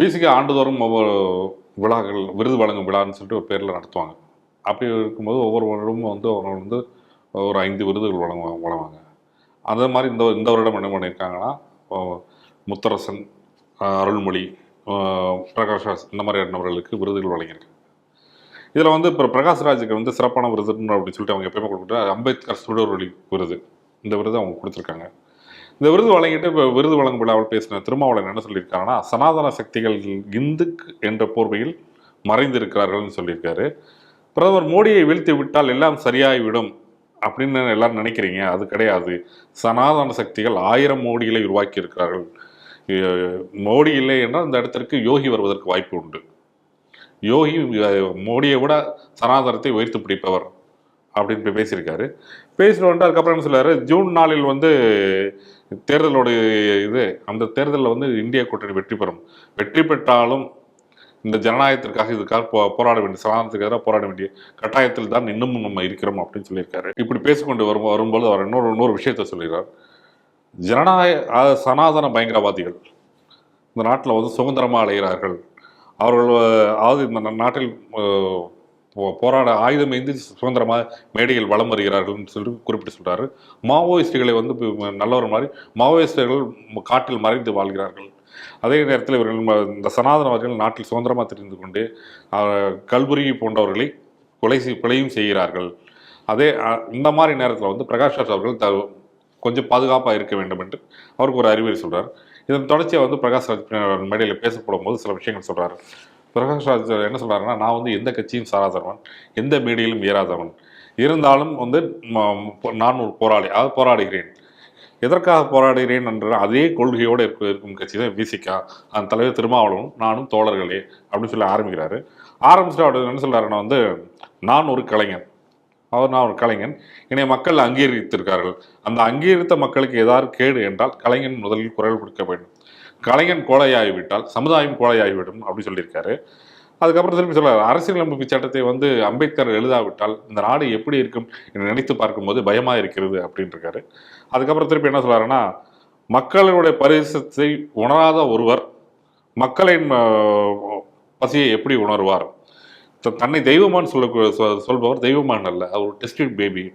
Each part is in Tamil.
விசிகா ஆண்டுதோறும் ஒவ்வொரு விழாக்கள் விருது வழங்கும் விழான்னு சொல்லிட்டு ஒரு பேரில் நடத்துவாங்க. அப்படி இருக்கும்போது ஒவ்வொரு வருடமும் வந்து அவங்க வந்து ஒரு ஐந்து விருதுகள் வழங்குவாங்க வழங்குவாங்க. அதே மாதிரி இந்த இந்த வருடம் என்ன பண்ணியிருக்காங்கன்னா முத்தரசன் அருள்மொழி பிரகாஷ் இந்த மாதிரி நபர்களுக்கு விருதுகள் வழங்கியிருக்காங்க. இதில் வந்து இப்போ பிரகாஷ் ராஜுக்கு வந்து சிறப்பான விருதுன்னு அப்படின்னு சொல்லிட்டு அவங்க எப்பயுமே கொடுத்துட்டு அம்பேத்கர் சுடர் விருது. இந்த விருது அவங்க கொடுத்துருக்காங்க. இந்த விருது வழங்கிட்டு இப்போ விருது வழங்கும் விழாவில் பேசின திருமாவளவன் என்ன சொல்லியிருக்காங்கன்னா சனாதன சக்திகள் இந்துக் என்ற போர்வையில் மறைந்திருக்கிறார்கள்னு சொல்லியிருக்காரு. பிரதமர் மோடியை வீழ்த்தி விட்டால் எல்லாம் சரியாகிவிடும் அப்படின்னு எல்லாரும் நினைக்கிறீங்க? அது கிடையாது. சனாதன சக்திகள் ஆயிரம் மோடிகளை உருவாக்கி இருக்கிறார்கள் மோடி இல்லை என்றால் இந்த இடத்திற்கு யோகி வருவதற்கு வாய்ப்பு உண்டு. யோகி மோடியை விட சனாதனத்தை உயர்த்து பிடிப்பவர். அப்படின்னு போய் பேசியிருக்காரு. பேசின வந்துட்டு அதுக்கப்புறம் என்ன சொல்றாரு ஜூன் நாளில் வந்து தேர்தலுடைய இது அந்த தேர்தலில் வந்து இந்திய கூட்டணி வெற்றி பெறும். வெற்றி பெற்றாலும் இந்த ஜனநாயகத்திற்காக இதுக்காக போ போராட வேண்டிய சனாதனத்துக்கு எதிராக போராட வேண்டிய கட்டாயத்தில் தான் இன்னமும் நம்ம இருக்கிறோம் அப்படின்னு சொல்லியிருக்காரு. இப்படி பேசிக்கொண்டு வரும் வரும்போது அவர் இன்னொரு இன்னொரு விஷயத்த சொல்லிடுறார். ஜனநாயக சனாதன பயங்கரவாதிகள் இந்த நாட்டில் வந்து சுதந்திரமாக அலைகிறார்கள். அவர்கள் அதாவது இந்த நாட்டில் போராட ஆயுதம் ஏந்தி சுதந்திரமாக மேடையில் வலம் வருகிறார்கள்னு சொல்லி குறிப்பிட்டு சொல்கிறாரு மாவோயிஸ்டுகளை வந்து நல்லவர் மாதிரி மாவோயிஸ்டுகள் காட்டில் மறைந்து வாழ்கிறார்கள். அதே நேரத்தில் இவர்கள் இந்த சனாதனவாதிகள் நாட்டில் சுதந்திரமாக தெரிந்து கொண்டு அஹ், கல்புரி போன்றவர்களை கொலை செய்- கொலையும் செய்கிறார்கள். அதே இந்த மாதிரி நேரத்தில் வந்து பிரகாஷ் ராஜ் அவர்கள் த கொஞ்சம் பாதுகாப்பாக இருக்க வேண்டும் என்று அவருக்கு ஒரு அறிவுரை சொல்கிறார் இதன் தொடர்ச்சியாக வந்து பிரகாஷ் ராஜ் மேடையில் பேசப்படும் போது சில விஷயங்கள் சொல்கிறார் பிரகாஷ் ராஜ் என்ன சொல்கிறாருன்னா நான் வந்து எந்த கட்சியும் சாராதவன் எந்த மேடையிலும் ஏறாதவன். இருந்தாலும் வந்து நான் ஒரு போராளி அதாவது போராடுகிறேன். எதற்காக போராடுகிறேன் என்ற அதே கொள்கையோடு இருக்க இருக்கும் கட்சி தான் விசிகா அந்த தலைவர் திருமாவளவன் நானும் தோழர்களே அப்படின்னு சொல்லி ஆரம்பிக்கிறாரு. ஆரம்பிச்சுட்டு அவர் என்ன சொல்கிறாருன்னா வந்து நான் ஒரு கலைஞன் அவர் நான் ஒரு கலைஞன். என்னை மக்கள் அங்கீகரித்திருக்கார்கள். அந்த அங்கீகரித்த மக்களுக்கு ஏதாவது கேடு என்றால் கலைஞன் முதலில் குரல் கொடுக்க வேண்டும். கலைஞன் கோழையாகிவிட்டால் சமுதாயம் கோழையாகிவிடும் அப்படின்னு சொல்லியிருக்காரு. அதுக்கப்புறம் திருப்பி சொல்றாரு அரசியலமைப்பு சட்டத்தை வந்து அம்பேத்கர் எழுதாவிட்டால் இந்த நாடு எப்படி இருக்கும் என்று நினைத்து பார்க்கும்போது பயமாக இருக்கிறது அப்படின்னு இருக்காரு. அதுக்கப்புறம் திருப்பி என்ன சொல்கிறாருன்னா மக்களுடைய பரிசத்தை உணராத ஒருவர் மக்களின் பசியை எப்படி உணர்வார்? தன்னை தெய்வமான்னு சொல்ல சொ- சொல்பவர் தெய்வமான் அல்ல அவர் டெஸ்டிட் பேபி.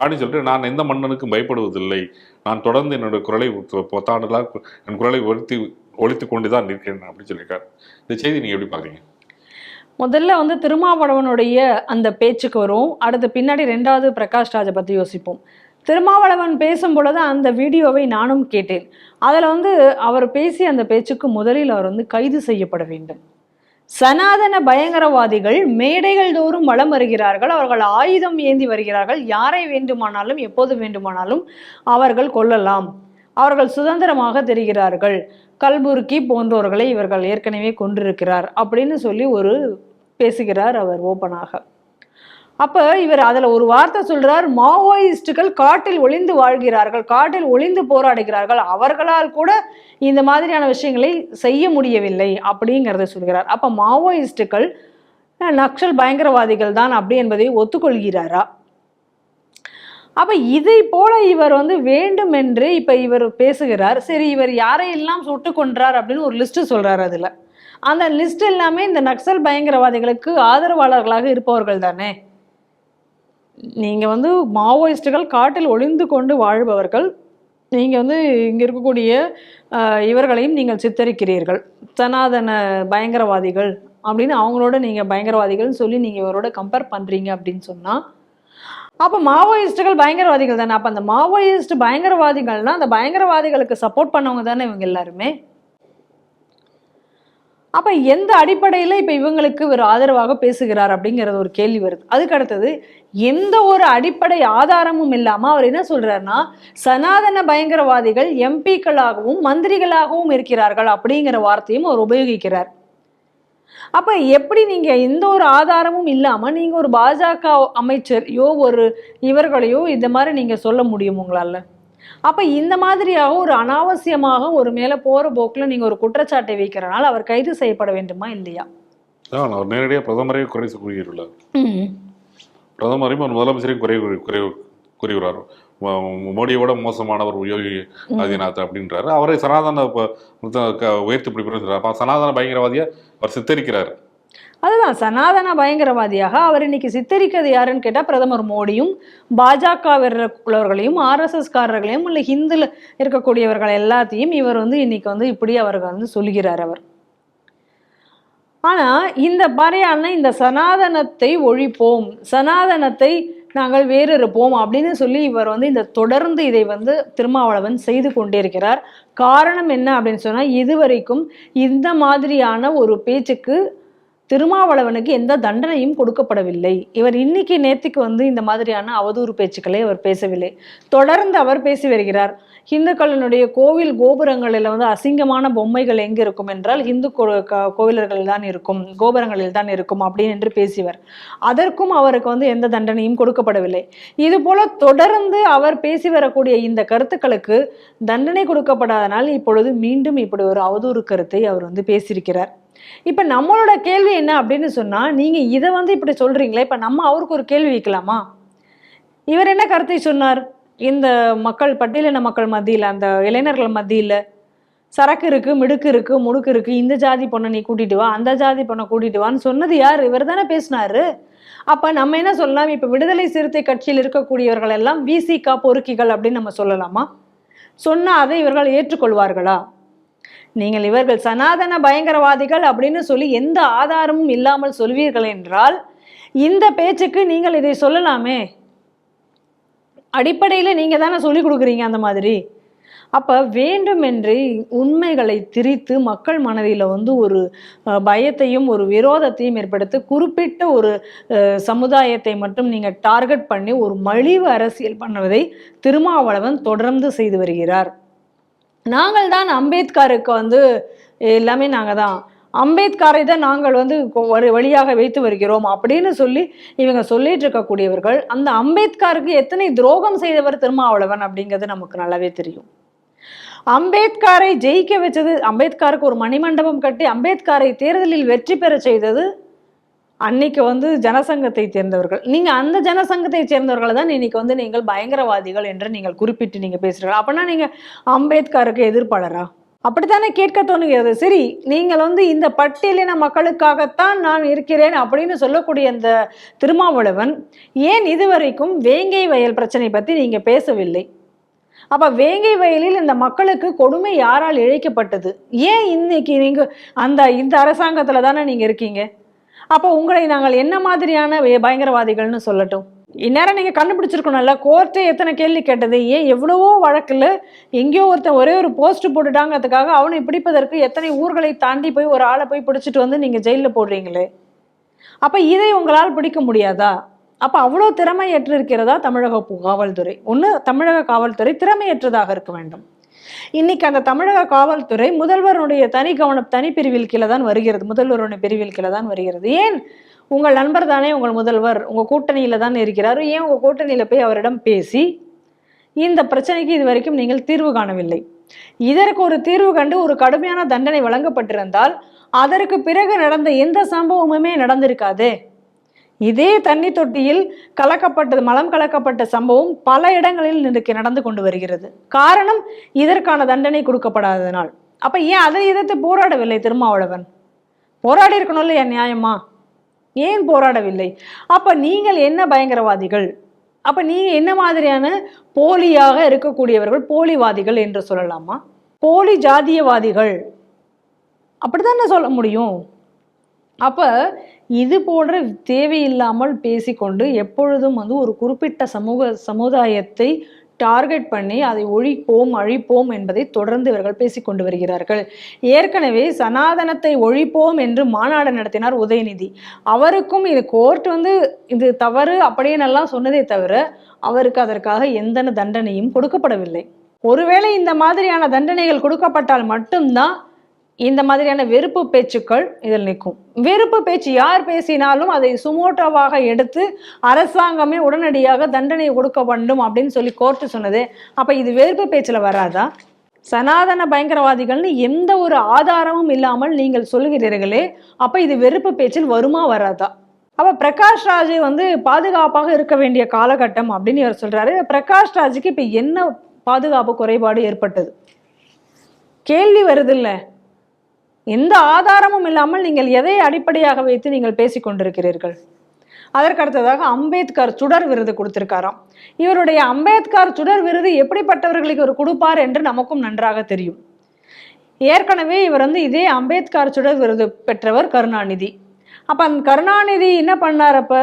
அப்படின்னு சொல்லிட்டு நான் எந்த மன்னனுக்கும் பயப்படுவதில்லை. நான் தொடர்ந்து என்னுடைய குரலை பத்தாண்டுகளாக என் குரலை ஒழித்து ஒழித்து கொண்டு தான் நிற்கிறேன் அப்படின்னு சொல்லியிருக்காரு. இந்த செய்தி நீங்கள் எப்படி பார்க்குறீங்க? முதல்ல வந்து திருமாவளவனுடைய அந்த பேச்சுக்கு வரும். அடுத்து பின்னாடி ரெண்டாவது பிரகாஷ் ராஜை பற்றி யோசிப்போம். திருமாவளவன் பேசும் பொழுது அந்த வீடியோவை நானும் கேட்டேன். அதில் வந்து அவர் பேசிய அந்த பேச்சுக்கு முதலில் அவர் வந்து கைது செய்யப்பட வேண்டும். சனாதன பயங்கரவாதிகள் மேடைகள் தோறும் வலம் வருகிறார்கள். அவர்கள் ஆயுதம் ஏந்தி வருகிறார்கள். யாரை வேண்டுமானாலும் எப்போது வேண்டுமானாலும் அவர்கள் கொல்லலாம். அவர்கள் சுதந்திரமாக தெரிகிறார்கள். கல்புர்கி போன்றவர்களை இவர்கள் ஏற்கனவே கொண்டிருக்கிறார் அப்படின்னு சொல்லி ஒரு பேசுகிறார் அவர் ஓப்பனாக. அப்போ இவர் அதில் ஒரு வார்த்தை சொல்கிறார் மாவோயிஸ்டுகள் காட்டில் ஒளிந்து வாழ்கிறார்கள் காட்டில் ஒளிந்து போராடுகிறார்கள் அவர்களால் கூட இந்த மாதிரியான விஷயங்களை செய்ய முடியவில்லை அப்படிங்கிறத சொல்கிறார். அப்போ மாவோயிஸ்டுகள் நக்சல் பயங்கரவாதிகள் தான் அப்படி என்பதை ஒத்துக்கொள்கிறாரா? அப்போ இதை போல இவர் வந்து வேண்டும் என்று இவர் பேசுகிறார். சரி இவர் யாரையெல்லாம் சுட்டு கொன்றார் அப்படின்னு ஒரு லிஸ்ட்டு சொல்கிறார் அதில். அந்த லிஸ்ட் எல்லாமே இந்த நக்சல் பயங்கரவாதிகளுக்கு ஆதரவாளர்களாக இருப்பவர்கள் தானே? நீங்கள் வந்து மாவோயிஸ்டுகள் காட்டில் ஒளிந்து கொண்டு வாழ்பவர்கள் நீங்கள் வந்து இங்கே இருக்கக்கூடிய இவர்களையும் நீங்கள் சித்தரிக்கிறீர்கள். சனாதன பயங்கரவாதிகள் அப்படின்னு அவங்களோட நீங்கள் பயங்கரவாதிகள்னு சொல்லி நீங்கள் இவரோட கம்பேர் பண்ணுறீங்க அப்படின்னு சொன்னால் அப்போ மாவோயிஸ்டுகள் பயங்கரவாதிகள் தானே? அப்போ அந்த மாவோயிஸ்ட் பயங்கரவாதிகள்னால் அந்த பயங்கரவாதிகளுக்கு சப்போர்ட் பண்ணவங்க தானே இவங்க எல்லாருமே? அப்ப எந்த அடிப்படையில இப்ப இவங்களுக்கு ஒரு ஆதரவாக பேசுகிறார் அப்படிங்கிறது ஒரு கேள்வி வருது. அதுக்கு அடுத்தது எந்த ஒரு அடிப்படை ஆதாரமும் இல்லாம அவர் என்ன சொல்றாருன்னா சனாதன பயங்கரவாதிகள் எம்பிக்களாகவும் மந்திரிகளாகவும் இருக்கிறார்கள் அப்படிங்கிற வார்த்தையும் அவர் உபயோகிக்கிறார். அப்ப எப்படி நீங்க எந்த ஒரு ஆதாரமும் இல்லாம நீங்க ஒரு பாஜக அமைச்சரையோ ஒரு இவர்களையோ இந்த மாதிரி நீங்க சொல்ல முடியும் உங்களால? அப்ப இந்த மாதிரியாக ஒரு அனாவசியமாக ஒரு மேல போற போக்குல நீங்க ஒரு குற்றச்சாட்டை வைக்கிறனால அவர் கைது செய்யப்பட வேண்டுமா இல்லையா? அவர் நேரடியாக பிரதமரையும் குறை கூறியுள்ளார் பிரதமரையும் ஒரு முதலமைச்சரையும் குறை கூறி- குறை கூறுகிறார் மோடியோட மோசமானவர் யோகி ஆதித்யநாத் அப்படின்றாரு. அவரை சனாதன உயர்த்தி பிடிக்கிறார் அப்ப சனாதன பயங்கரவாதியை அவர் சித்தரிக்கிறார். அதுதான் சனாதன பயங்கரவாதியாக அவர் இன்னைக்கு சித்தரிக்கிறது யாருன்னு கேட்டால் பிரதமர் மோடியும் பாஜகவினர்களையும் ஆர்எஸ்எஸ் காரர்களையும் இல்லை ஹிந்துல இருக்கக்கூடியவர்கள் எல்லாத்தையும் இவர் வந்து இன்னைக்கு வந்து இப்படி அவர்கள் வந்து சொல்கிறார் அவர். ஆனா இந்த பறையான இந்த சனாதனத்தை ஒழிப்போம் சனாதனத்தை நாங்கள் வேறு இருப்போம் அப்படின்னு சொல்லி இவர் வந்து இந்த தொடர்ந்து இதை வந்து திருமாவளவன் செய்து கொண்டிருக்கிறார். காரணம் என்ன அப்படின்னு சொன்னா இதுவரைக்கும் இந்த மாதிரியான ஒரு பேச்சுக்கு திருமாவளவனுக்கு எந்த தண்டனையும் கொடுக்கப்படவில்லை. இவர் இன்னைக்கு நேத்திக்கு வந்து இந்த மாதிரியான அவதூறு பேச்சுக்களை அவர் பேசவில்லை. தொடர்ந்து அவர் பேசி வருகிறார். இந்துக்களினுடைய கோவில் கோபுரங்களில் வந்து அசிங்கமான பொம்மைகள் எங்கே இருக்கும் என்றால் இந்து கோவிலர்களில் தான் இருக்கும். கோபுரங்களில் தான் இருக்கும் அப்படின்னு என்று பேசியவர். அதற்கும் அவருக்கு வந்து எந்த தண்டனையும் கொடுக்கப்படவில்லை. இது போல தொடர்ந்து அவர் பேசி வரக்கூடிய இந்த கருத்துக்களுக்கு தண்டனை கொடுக்கப்படாதனால் இப்பொழுது மீண்டும் இப்படி ஒரு அவதூறு கருத்தை அவர் வந்து பேசியிருக்கிறார். இப்ப நம்மளோட கேள்வி என்ன அப்படின்னு சொன்னா நீங்க இதை வந்து இப்படி சொல்றீங்களே இப்ப நம்ம அவருக்கு ஒரு கேள்வி வைக்கலாமா இவர் என்ன கருத்தை சொன்னார்? இந்த மக்கள் பட்டியலின மக்கள் மத்தியில் அந்த இளைஞர்கள் மத்தியில் சரக்கு இருக்கு மிடுக்கு இருக்கு முடுக்கு இருக்கு இந்த ஜாதி பொண்ணை நீ கூட்டிட்டு வா அந்த ஜாதி பொண்ணை கூட்டிட்டு வான்னு சொன்னது யார்? இவர் தானே பேசினாரு. அப்ப நம்ம என்ன சொல்லலாம்? இப்ப விடுதலை சிறுத்தை கட்சியில் இருக்கக்கூடியவர்கள் எல்லாம் விசிகா பொறுக்கிகள் அப்படின்னு நம்ம சொல்லலாமா? சொன்னா அதை இவர்கள் ஏற்றுக்கொள்வார்களா? நீங்கள் இவர்கள் சனாதன பயங்கரவாதிகள் அப்படின்னு சொல்லி எந்த ஆதாரமும் இல்லாமல் சொல்வீர்கள் என்றால் இந்த பேச்சுக்கு நீங்கள் இதை சொல்லலாமே? அடிப்படையில் நீங்கள் தானே சொல்லி கொடுக்குறீங்க அந்த மாதிரி. அப்போ வேண்டுமென்றே உண்மைகளை திரித்து மக்கள் மனதில் வந்து ஒரு பயத்தையும் ஒரு விரோதத்தையும் ஏற்படுத்தி குறிப்பிட்ட ஒரு சமுதாயத்தை மட்டும் நீங்கள் டார்கெட் பண்ணி ஒரு மலிவு அரசியல் பண்ணுவதை திருமாவளவன் தொடர்ந்து செய்து வருகிறார். நாங்கள் தான் அம்பேத்கருக்கு வந்து எல்லாமே நாங்கள் தான் அம்பேத்கரை தான் நாங்கள் வந்து ஒரு வழியாக வைத்து வருகிறோம் அப்படின்னு சொல்லி இவங்க சொல்லிட்டு இருக்கக்கூடியவர்கள் அந்த அம்பேத்கருக்கு எத்தனை துரோகம் செய்தவர் திருமாவளவன் அப்படிங்கிறது நமக்கு நல்லாவே தெரியும். அம்பேத்கரை ஜெயிக்க வச்சது அம்பேத்கருக்கு ஒரு மணிமண்டபம் கட்டி அம்பேத்கரை தேர்தலில் வெற்றி பெற செய்தது அன்னைக்கு வந்து ஜனசங்கத்தை சேர்ந்தவர்கள். நீங்கள் அந்த ஜனசங்கத்தை சேர்ந்தவர்களை தான் இன்னைக்கு வந்து நீங்கள் பயங்கரவாதிகள் என்று நீங்கள் குறிப்பிட்டு நீங்கள் பேசுகிறீர்கள் அப்படின்னா நீங்கள் அம்பேத்கருக்கு எதிர்ப்பாளரா? அப்படித்தானே கேட்க தோணுகிறது? சரி நீங்கள் வந்து இந்த பட்டியலின மக்களுக்காகத்தான் நான் இருக்கிறேன் அப்படின்னு சொல்லக்கூடிய அந்த திருமாவளவன் ஏன் இதுவரைக்கும் வேங்கை வயல் பிரச்சனை பற்றி நீங்கள் பேசவில்லை? அப்போ வேங்கை வயலில் இந்த மக்களுக்கு கொடுமை யாரால் இழைக்கப்பட்டது? ஏன் இன்னைக்கு நீங்கள் அந்த இந்த அரசாங்கத்தில் தானே நீங்கள் இருக்கீங்க? அப்போ உங்களை நாங்கள் என்ன மாதிரியான பயங்கரவாதிகள்னு சொல்லட்டும். இந்நேரம் நீங்கள் கண்டுபிடிச்சிருக்கணும்ல கோர்ட்டே எத்தனை கேள்வி கேட்டது? ஏன் எவ்வளவோ வழக்கில் எங்கேயோ ஒருத்தன் ஒரே ஒரு போஸ்ட் போட்டுட்டாங்கிறதுக்காக அவனை பிடிப்பதற்கு எத்தனை ஊர்களை தாண்டி போய் ஒரு ஆளை போய் பிடிச்சிட்டு வந்து நீங்கள் ஜெயிலில் போடுறீங்களே? அப்போ இதை உங்களால் பிடிக்க முடியாதா? அப்போ அவ்வளோ திறமையற்று இருக்கிறதா தமிழக காவல்துறை? ஒன்று தமிழக காவல்துறை திறமையற்றதாக இருக்க வேண்டும். இன்னைக்கு அந்த தமிழக காவல்துறை முதல்வருடைய தனி கவனம் தனி பிரிவில் கீழே தான் வருகிறது. முதல்வருடைய பிரிவில் கீழே தான் வருகிறது. ஏன்? உங்கள் நண்பர் தானே உங்கள் முதல்வர். உங்கள் கூட்டணியில் தான் இருக்கிறார். ஏன் உங்கள் கூட்டணியில் போய் அவரிடம் பேசி இந்த பிரச்சனைக்கு இது வரைக்கும் நீங்கள் தீர்வு காணவில்லை. இதற்கு ஒரு தீர்வு கண்டு ஒரு கடுமையான தண்டனை வழங்கப்பட்டிருந்தால் அதற்கு பிறகு நடந்த எந்த சம்பவமுமே நடந்திருக்காதே. இதே தண்ணி தொட்டியில் கலக்கப்பட்டது மலம் கலக்கப்பட்ட சம்பவம் பல இடங்களில் இன்றைக்கு நடந்து கொண்டு வருகிறது. காரணம் இதற்கான தண்டனை கொடுக்கப்படாததனால். அப்ப ஏன் அதை எதிர்த்து போராடவில்லை திருமாவளவன்? போராடி இருக்கணும் இல்லையா நியாயமா? ஏன் போராடவில்லை? அப்ப நீங்கள் என்ன பயங்கரவாதிகள்? அப்ப நீங்கள் என்ன மாதிரியான போலியாக இருக்கக்கூடியவர்கள் போலிவாதிகள் என்று சொல்லலாமா? போலி ஜாதியவாதிகள். அப்படித்தானே சொல்ல முடியும்? அப்ப இது போன்ற தேவையில்லாமல் பேசிக்கொண்டு எப்பொழுதும் வந்து ஒரு குறிப்பிட்ட சமூக சமுதாயத்தை டார்கெட் பண்ணி அதை ஒழிப்போம் அழிப்போம் என்பதை தொடர்ந்து இவர்கள் பேசிக்கொண்டு வருகிறார்கள். ஏற்கனவே சனாதனத்தை ஒழிப்போம் என்று மாநாடு நடத்தினார் உதயநிதி. அவருக்கும் இது கோர்ட் வந்து இது தவறு அப்படின்னெல்லாம் சொன்னதே தவிர அவருக்கு அதற்காக எந்த தண்டனையும் கொடுக்கப்படவில்லை. ஒருவேளை இந்த மாதிரியான தண்டனைகள் கொடுக்கப்பட்டால் மட்டும்தான் இந்த மாதிரியான வெறுப்பு பேச்சுக்கள் இதில் நிற்கும். வெறுப்பு பேச்சு யார் பேசினாலும் அதை சுமோட்டோவாக எடுத்து அரசாங்கமே உடனடியாக தண்டனை கொடுக்க வேண்டும் அப்படின்னு சொல்லி கோர்ட்டு சொன்னது. அப்போ இது வெறுப்பு பேச்சில் வராதா? சனாதன பயங்கரவாதிகள்னு எந்த ஒரு ஆதாரமும் இல்லாமல் நீங்கள் சொல்கிறீர்களே அப்போ இது வெறுப்பு பேச்சில் வருமா வராதா? அப்போ பிரகாஷ் ராஜ் வந்து பாதுகாப்பாக இருக்க வேண்டிய காலகட்டம் அப்படின்னு இவர் சொல்கிறாரு பிரகாஷ் ராஜுக்கு இப்போ என்ன பாதுகாப்பு குறைபாடு ஏற்பட்டது? கேள்வி வருது இல்லை. எந்த ஆதாரமும் இல்லாமல் நீங்கள் எதை அடிப்படையாக வைத்து நீங்கள் பேசிக் கொண்டிருக்கிறீர்கள்? அதற்கு அடுத்ததாக அம்பேத்கர் சுடர் விருது கொடுத்திருக்காராம். இவருடைய அம்பேத்கர் சுடர் விருது எப்படிப்பட்டவர்களுக்கு ஒரு கொடுப்பார் என்று நமக்கும் நன்றாக தெரியும். ஏற்கனவே இவர் வந்து இதே அம்பேத்கர் சுடர் விருது பெற்றவர் கருணாநிதி. அப்ப அந்த கருணாநிதி என்ன பண்ணார் அப்ப?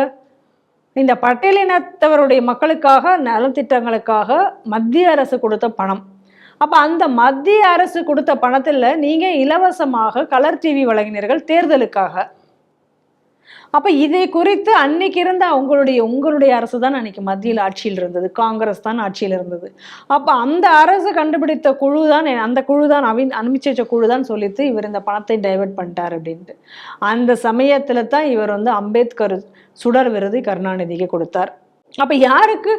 இந்த பட்டியலினத்தவருடைய மக்களுக்காக நலத்திட்டங்களுக்காக மத்திய அரசு கொடுத்த பணம். அப்ப அந்த மத்திய அரசு கொடுத்த பணத்துல நீங்க இலவசமாக கலர் டிவி வழங்கினீர்கள் தேர்தலுக்காக. அப்ப இதை குறித்து அன்னைக்கு இருந்த அவங்களுடைய உங்களுடைய அரசு தான் அன்னைக்கு மத்தியில் ஆட்சியில் இருந்தது. காங்கிரஸ் தான் ஆட்சியில் இருந்தது. அப்ப அந்த அரசு கண்டுபிடித்த குழு தான் அந்த குழு தான் அவி அனுப்பிச்ச குழு தான் சொல்லித்து இவர் இந்த பணத்தை டைவர்ட் பண்ணிட்டார் அப்படின்ட்டு. அந்த சமயத்தில் தான் இவர் வந்து அம்பேத்கர் சுடர் விருது கருணாநிதிக்கு கொடுத்தார். அப்ப யாருக்கு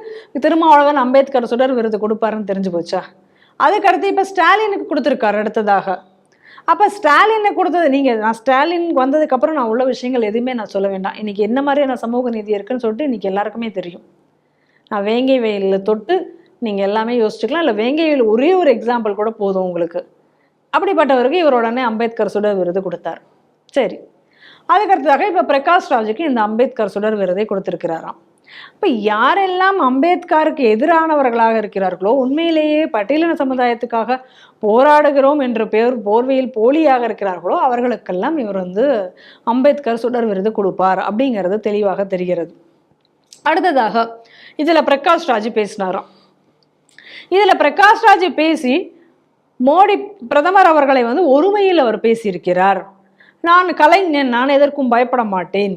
திருமாவளவன் அம்பேத்கர் சுடர் விருது கொடுப்பாருன்னு தெரிஞ்சு போச்சா? அதுக்கடுத்து இப்போ ஸ்டாலினுக்கு கொடுத்துருக்காரு அடுத்ததாக. அப்போ ஸ்டாலினை கொடுத்தது நீங்கள் நான் ஸ்டாலின் வந்ததுக்கப்புறம் நான் உள்ள விஷயங்கள் எதுவுமே நான் சொல்ல வேண்டாம். இன்றைக்கி என்ன மாதிரியான சமூக நீதி இருக்குன்னு சொல்லிட்டு இன்றைக்கி எல்லாருக்குமே தெரியும். நான் வேங்கை வெயிலில் தொட்டு நீங்கள் எல்லாமே யோசிச்சுக்கலாம். இல்லை வேங்கை வெயில் ஒரே ஒரு எக்ஸாம்பிள் கூட போதும் உங்களுக்கு. அப்படிப்பட்டவருக்கு இவர் உடனே அம்பேத்கர் சுடர் விருது கொடுத்தார். சரி. அதுக்கடுத்ததாக இப்போ பிரகாஷ் ராஜுக்கு இந்த அம்பேத்கர் சுடர் விருதை கொடுத்துருக்கிறாராம். இப்போ யாரெல்லாம் அம்பேத்கருக்கு எதிரானவர்களாக இருக்கிறார்களோ உண்மையிலேயே பட்டியலின சமுதாயத்துக்காக போராடுகிறோம் என்ற பேர் போர்வையில் போலியாக இருக்கிறார்களோ அவர்களுக்கெல்லாம் இவர் வந்து அம்பேத்கர் சுடர் விருது கொடுப்பார் அப்படிங்கிறது தெளிவாக தெரிகிறது. அடுத்ததாக இதில் பிரகாஷ் ராஜ் பேசினாராம். இதில் பிரகாஷ் ராஜ் பேசி மோடி பிரதமர் அவர்களை வந்து ஒருமையில் அவர் பேசியிருக்கிறார். நான் கலைஞன் நான் எதற்கும் பயப்பட மாட்டேன்.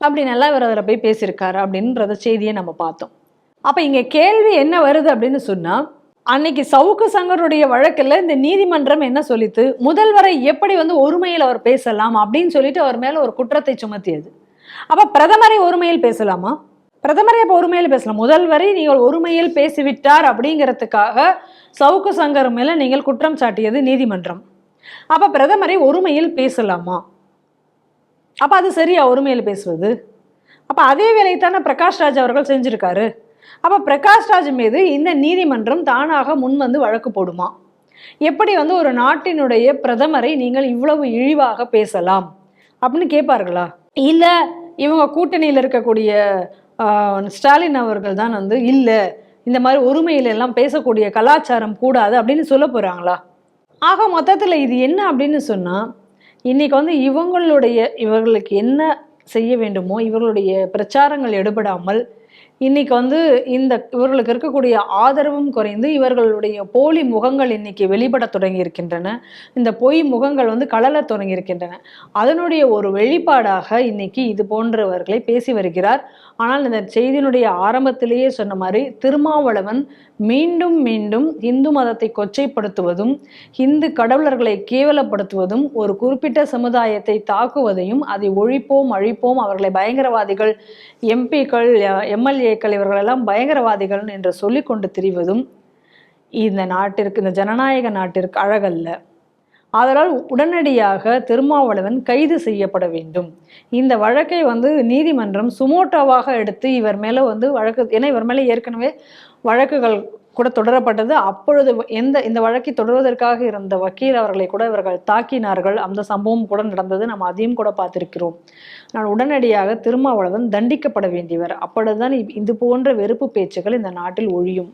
அப்படி நல்லா இவர் அதில் போய் பேசியிருக்காரு அப்படின்றத செய்தியை நம்ம பார்த்தோம். அப்போ இங்கே கேள்வி என்ன வருது அப்படின்னு சொன்னால் அன்னைக்கு சவுக்கு சங்கருடைய வழக்கில் இந்த நீதிமன்றம் என்ன சொல்லித்து முதல்வரை எப்படி வந்து ஒருமையில் அவர் பேசலாம் அப்படின்னு சொல்லிட்டு அவர் மேலே ஒரு குற்றத்தை சுமத்தியது. அப்போ பிரதமரை ஒருமையில் பேசலாமா? பிரதமரை இப்போ ஒருமையில் பேசலாம். முதல்வரை நீங்கள் ஒருமையில் பேசிவிட்டார் அப்படிங்கிறதுக்காக சவுக்கு சங்கர் மேலே நீங்கள் குற்றம் சாட்டியது நீதிமன்றம். அப்போ பிரதமரை ஒருமையில் பேசலாமா? அப்போ அது சரியா ஒருமையில் பேசுவது? அப்போ அதே வேலையை தானே பிரகாஷ் ராஜ் அவர்கள் செஞ்சுருக்காரு. அப்போ பிரகாஷ்ராஜ் மீது இந்த நீதிமன்றம் தானாக முன் வந்து வழக்கு போடுமா? எப்படி வந்து ஒரு நாட்டினுடைய பிரதமரை நீங்கள் இவ்வளவு இழிவாக பேசலாம்? அப்படின்னு கேட்பார்களா? இல்லை இவங்க கூட்டணியில் இருக்கக்கூடிய ஸ்டாலின் அவர்கள் தான் வந்து இல்லை இந்த மாதிரி ஒருமையில எல்லாம் பேசக்கூடிய கலாச்சாரம் கூடாது அப்படின்னு சொல்ல போகிறாங்களா ஆக மொத்தத்தில் இது என்ன அப்படின்னு சொன்னால் இன்றைக்கி வந்து இவங்களுடைய இவர்களுக்கு என்ன செய்ய வேண்டுமோ இவர்களுடைய பிரச்சாரங்கள் எடுபடாமல் இன்னைக்கு வந்து இந்த இவர்களுக்கு இருக்கக்கூடிய ஆதரவும் குறைந்து இவர்களுடைய போலி முகங்கள் இன்னைக்கு வெளிப்பட தொடங்கி இருக்கின்றன இந்த பொய் முகங்கள் வந்து கலல தொடங்கி இருக்கின்றன அதனுடைய ஒரு வெளிப்பாடாக இன்னைக்கு இது போன்றவர்களை பேசி வருகிறார். ஆனால் இந்த செய்தியினுடைய ஆரம்பத்திலேயே சொன்ன மாதிரி திருமாவளவன் மீண்டும் மீண்டும் இந்து மதத்தை கொச்சைப்படுத்துவதும் இந்து கடவுளர்களை கேவலப்படுத்துவதும் ஒரு குறிப்பிட்ட சமுதாயத்தை தாக்குவதையும் அதை ஒழிப்போம் அழிப்போம் அவர்களை பயங்கரவாதிகள் எம்பிக்கள் எம்எல்ஏ எம்எல்ஏக்கள் இவர்களெல்லாம் பயங்கரவாதிகள் என்று சொல்லி கொண்டு திரிவதும் இந்த நாட்டிற்கு இந்த ஜனநாயக நாட்டிற்கு அழகல்ல. ஆதலால் உடனடியாக திருமாவளவன் கைது செய்யப்பட வேண்டும். இந்த வழக்கை வந்து நீதிமன்றம் சுமோட்டோவாக எடுத்து இவர் மேலே வந்து வழக்கு ஏன்னா இவர் மேலே ஏற்கனவே வழக்குகள் கூட தொடரப்பட்டது. அப்பொழுது எந்த இந்த வழக்கை தொடர்வதற்காக இருந்த வக்கீல் அவர்களை கூட இவர்கள் தாக்கினார்கள். அந்த சம்பவம் கூட நடந்தது. நம்ம அதையும் கூட பார்த்திருக்கிறோம். நான் உடனடியாக திருமாவளவன் தண்டிக்கப்பட வேண்டியவர். அப்பொழுதுதான் இது போன்ற வெறுப்பு பேச்சுகள் இந்த நாட்டில் ஒழியும்.